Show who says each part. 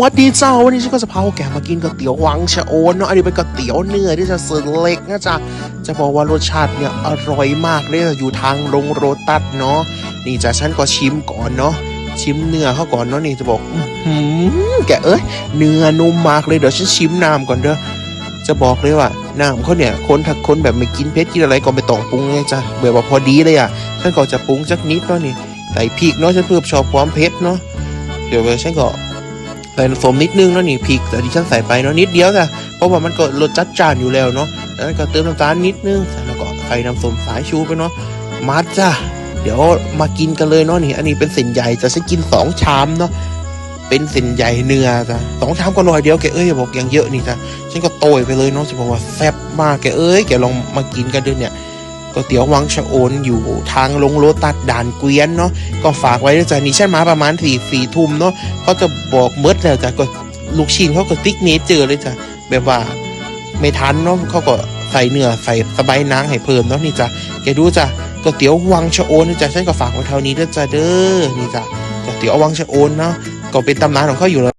Speaker 1: วัสดีเจ้าวันนี้ฉันก็จะพาแกมากินก๋วยเตี๋ยววังชะโอนเนาะอันนี้เป็นก๋วยเตี๋ยวเนื้อที่จะเสิร์ฟเล็กนะจ๊ะจะบอกว่ารสชาติเนี่ยอร่อยมากเลยอยู่ทางลงโรตัสเนาะนี่จ้ะฉันก็ชิมก่อนเนาะชิมเนื้อเขาก่อนเนาะนี่จะบอกอืแกเอ้ยเนื้อนุ่มมากเลยเดี๋ยวฉันชิมน้ำก่อนเด้อจะบอกเลยว่าน้ำเขาเนี่ยคนถ้าคนแบบไม่กินเผ็ดกินอะไรก็ไม่ต้องปรุงเลยจ้ะแบบว่าพอดีเลยอะฉันก็จะปรุงสักนิดเนาะนี่ใส่พริกเนาะฉันเพิ่มชอบความเผ็ดเนาะเดี๋ยวฉันก็ ใส่สมนิดนึงแล้วนี่พริกแต่ที่ฉันใส่ไปเนาะนิดเดียวจ้ะเพราะว่ามันก็รสจัดจ้านอยู่แล้วเนาะแล้วก็เติมน้ำตาลนิดนึงแล้วก็ใส่น้ำส้มสายชูไปเนาะมาจ้ะเดี๋ยวมากินกันเลยเนาะนี่อันนี้เป็นเส้นใหญ่จะฉันกินสองชามเนาะเป็นเส้นใหญ่เนื้อจ้ะสองชามก็ลอยเดียวแกเอ้ยบอกอย่างเยอะนี่จ้ะฉันก็โตยไปเลยเนาะจะบอกว่าแซ่บมากแกเอ้ยแกลองมากินกันด้วยเนี่ย ก๋วยเตี๋ยววังชะโอนอยู่ทางลงโลตัดด่านเกวียนเนาะก็ฝากไว้ด้วยจ้ะนี่ฉันมาประมาณสี่สี่ทุ่มเนาะเขาจะบอกเมิดแล้วจ้ะก็ลูกชิ้นเขาก็ติ๊กเนเจอเลยจ้ะแบบว่าไม่ทันเนาะเขาก็ใส่เนื้อใส่สบายนางให้เพิ่มเนาะนี่จ้ะแกดูจ้ะก๋วยเตี๋ยววังชะโอนนี่จ้ะฉันก็ฝากไว้เท่านี้ด้วยจ้ะเด้อนี่จ้ะก๋วยเตี๋ยววังชะโอนเนาะก็เป็นตำนานของเขาอยู่แล้ว